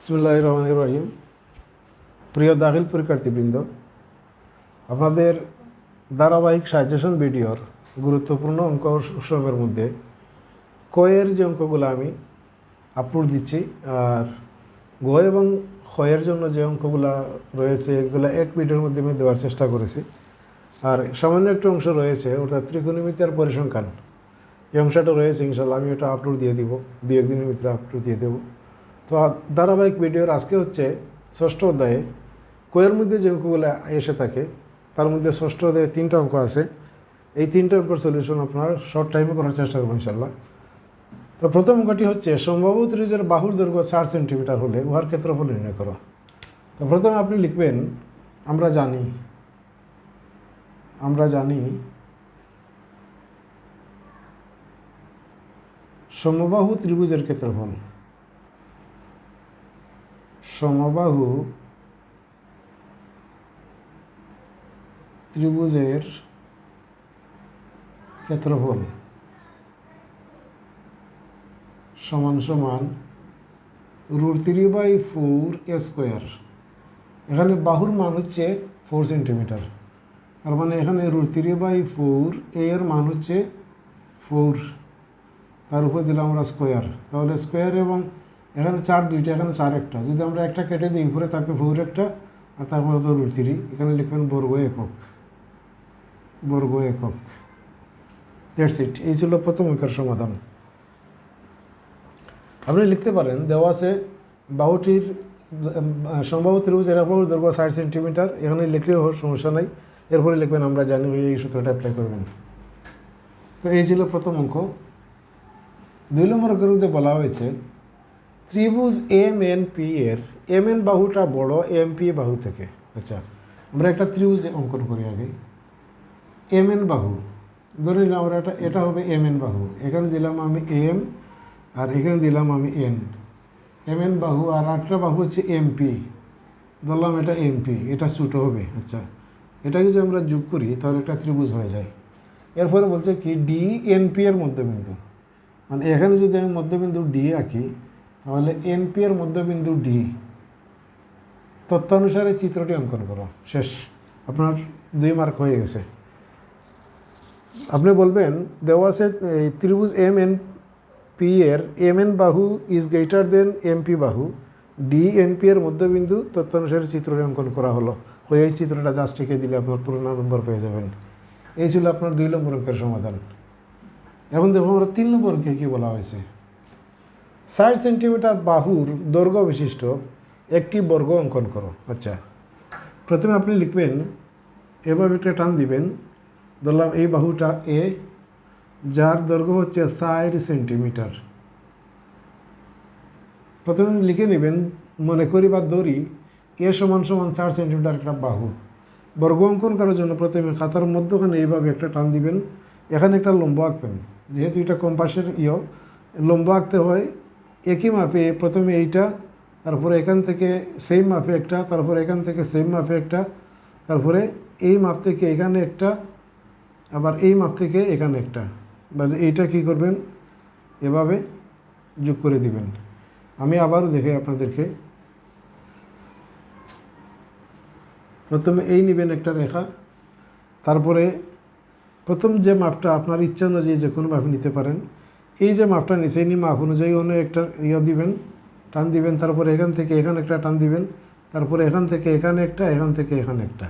বিসমুল্লাহ রহমান রহিম প্রিয় দাখিল পরীক্ষার্থীবৃন্দ, আপনাদের ধারাবাহিক সাজেশন ভিডিওর গুরুত্বপূর্ণ অঙ্ক উৎসবের মধ্যে কয়ের যে অঙ্কগুলো আমি আপলোড দিচ্ছি, আর গ এবং ক্ষয়ের জন্য যে অঙ্কগুলো রয়েছে, এগুলো এক ভিডিওর মধ্যে আমি দেওয়ার চেষ্টা করেছি। আর সামান্য একটু অংশ রয়েছে, অর্থাৎ ত্রিকোণমিতি আর পরিসংখ্যান। এই অংশটা রয়েছে ইনশাল্লাহ আমি ওটা আপলোড দিয়ে দিব দু একদিনের ভিতরে আপলোড দিয়ে দেবো। তো ধারাবাহিক ভিডিওর আজকে হচ্ছে ষষ্ঠ অধ্যায়ে। কোয়ের মধ্যে যে অঙ্কগুলো এসে থাকে, তার মধ্যে ষষ্ঠ অধ্যায়ে তিনটা অঙ্ক আছে। এই তিনটা অঙ্কর সলিউশন আপনার শর্ট টাইমে করার চেষ্টা করব ইনশাল্লাহ তো প্রথম অঙ্কটি হচ্ছে সম্ভাব্য ত্রিজের বাহুর দৈর্ঘ্য চার সেন্টিমিটার হলে উহার ক্ষেত্রফল নির্ণয় করো। তো প্রথমে আপনি লিখবেন, আমরা জানি আমরা জানি সমবাহু ত্রিভুজের ক্ষেত্রফল। সমবাহু ত্রিভুজের ক্ষেত্রফল সমান সমান root three by four square. এখানে বাহুর মান হচ্ছে ফোর সেন্টিমিটার। তার মানে এখানে রুট থ্রি বাই ফোর এর মান হচ্ছে ফোর। তার উপর দিলাম আমরা স্কোয়ার। তাহলে স্কোয়ার এবং এখানে চার দুইটা, এখানে চার একটা। যদি আমরা একটা কেটে দিই, উপরে থাকবে ফোর একটা, আর তারপরে তো রুট এখানে লিখবেন বর্গ একক। বর্গ একক। দ্যাটস ইট এই ছিল প্রথম অঙ্কের সমাধান। আপনি লিখতে পারেন, দেওয়া আছে বাহুটির সম্ভাব্য ত্রিভুজ, এরা বাহুর দৈর্ঘ্য ষাট সেন্টিমিটার। এখানে লিখলেও সমস্যা নাই। এরপরে লিখবেন, আমরা জানি এই সূত্রটা অ্যাপ্লাই করবেন। তো এই ছিল প্রথম অঙ্ক। দুই নম্বর অঙ্কের মধ্যে বলা হয়েছে ত্রিভুজ এম এন পি এর, এম এন বাহুটা বড়, এম পি বাহু থেকে। আচ্ছা আমরা একটা ত্রিভুজ অঙ্কন করি আগে। এম এন বাহু, ধরে নিলাম আমরা এটা এটা হবে এম এন বাহু। এখানে দিলাম আমি এম, আর এখানে দিলাম আমি এন। এম এন বাহু আর একটা বাহু হচ্ছে এমপি ধরলাম এটা এমপি এটা ছোটো হবে। আচ্ছা এটা যদি আমরা যোগ করি, তাহলে একটা ত্রিভুজ হয়ে যায়। এরপরে বলছে কি, ডি এনপি এর মধ্যবিন্দু। মানে এখানে যদি আমি মধ্যবিন্দু ডি আঁকি তাহলে এনপি এর মধ্যবিন্দু ডি তথ্যানুসারে চিত্রটি অঙ্কন করো। শেষ। আপনার দুই মার্ক হয়ে গেছে। আপনি বলবেন দেওয়া আছে ত্রিভুজ এম এন পি এর এম এন বাহু is greater than M P বাহু। ডি এন পি এর মধ্যবিন্দু তথ্যানুসারে চিত্রটি অঙ্কন করা হলো। ওই এই চিত্রটা জাস্ট রেখে দিলে আপনার পুরোনো নম্বর পেয়ে যাবেন। এই ছিল আপনার দুই নম্বর অঙ্কের সমাধান। এখন দেখো আমরা তিন নম্বর অঙ্কে কী বলা হয়েছে? ষাট সেন্টিমিটার বাহুর দৈর্ঘ্য বিশিষ্ট একটি বর্গ অঙ্কন করো। আচ্ছা প্রথমে আপনি লিখবেন, এভাবে একটা টান দিবেন, ধরলাম এই বাহুটা এ যার দৈর্ঘ্য হচ্ছে ষাট সেন্টিমিটার। প্রথমে লিখে নেবেন, মনে করি বা দড়ি এ সমান সমান চার সেন্টিমিটার একটা বাহু। বর্গ অঙ্কন করার জন্য প্রথমে খাতার মধ্যখানে এইভাবে একটা টান দিবেন। এখানে একটা লম্ব আঁকবেন। যেহেতু এটা কম্পাসের ইয়, লম্ব আঁকতে হয় একই মাপে প্রথমে এইটা, তারপরে এখান থেকে সেম মাপে একটা, তারপরে এখান থেকে সেম মাপে একটা, তারপরে এই মাপ থেকে এখানে একটা, আবার এই মাপ থেকে এখানে একটা। বা এইটা কী করবেন? এভাবে যোগ করে দিবেন। আমি আবারও দেখে আপনাদেরকে। প্রথমে এই নেবেন একটা রেখা, তারপরে প্রথম যে মাপটা আপনার ইচ্ছা অনুযায়ী যে কোনো মাপ নিতে পারেন। এই যে মাপটা নিচে এই মাপ অনুযায়ী অন্য একটা ইয়ে দিবেন, টান দিবেন, তারপরে এখান থেকে এখানে একটা টান দিবেন, তারপরে এখান থেকে এখানে একটা, এখান থেকে এখানে একটা।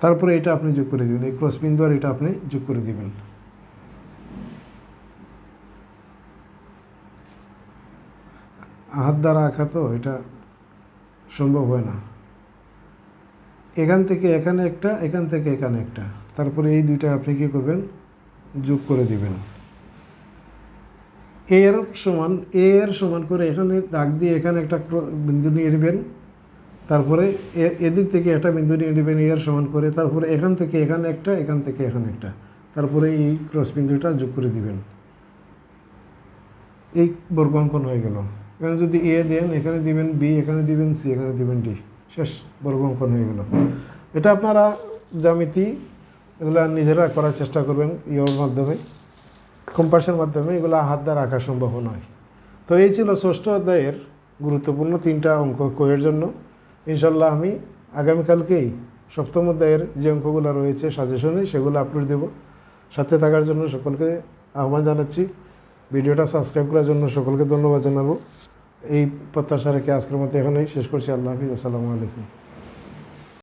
তারপরে এটা আপনি যোগ করে দিবেন, এই ক্রস বিন্দু আর এটা আপনি যোগ করে দিবেন। হাত দ্বারা আঁকা তো, এটা সম্ভব হয় না। এখান থেকে এখানে একটা, এখান থেকে এখানে একটা। তারপরে এই দুইটা আপনি কী করবেন? যোগ করে দিবেন। এর সমান এর সমান করে এখানে দাগ দিয়ে এখানে একটা বিন্দু নিয়ে নেবেন। তারপরে এদিক থেকে একটা বিন্দু নিয়ে নেবেন, এর সমান করে। তারপরে এখান থেকে এখানে একটা, এখান থেকে এখানে একটা। তারপরে এই ক্রস বিন্দুটা যোগ করে দিবেন। এই বর্গ অঙ্কন হয়ে গেল। এখানে যদি এ দেন, এখানে দিবেন বি, এখানে দিবেন সি, এখানে দিবেন ডি। শেষ বর্গ অঙ্কন হয়ে গেল। এটা আপনারা জ্যামিতি এগুলো নিজেরা করার চেষ্টা করবেন ইয়োর মাধ্যমে। কম্পাসের মাধ্যমে এগুলো হাত দ্বারা আঁকা সম্ভব নয়। তো এই ছিল ষষ্ঠ অধ্যায়ের গুরুত্বপূর্ণ তিনটা অঙ্ক কোয়ের জন্য। ইনশাল্লাহ আমি আগামীকালকেই সপ্তম অধ্যায়ের যে অঙ্কগুলো রয়েছে সাজেশনে সেগুলো আপলোড দেব। সাথে থাকার জন্য সকলকে আহ্বান জানাচ্ছি। ভিডিওটা সাবস্ক্রাইব করার জন্য সকলকে ধন্যবাদ জানাব। এই প্রত্যাশা রেখে আজকের মতো এখানেই শেষ করছি। আল্লাহ হাফিজ। আসসালামু আলাইকুম।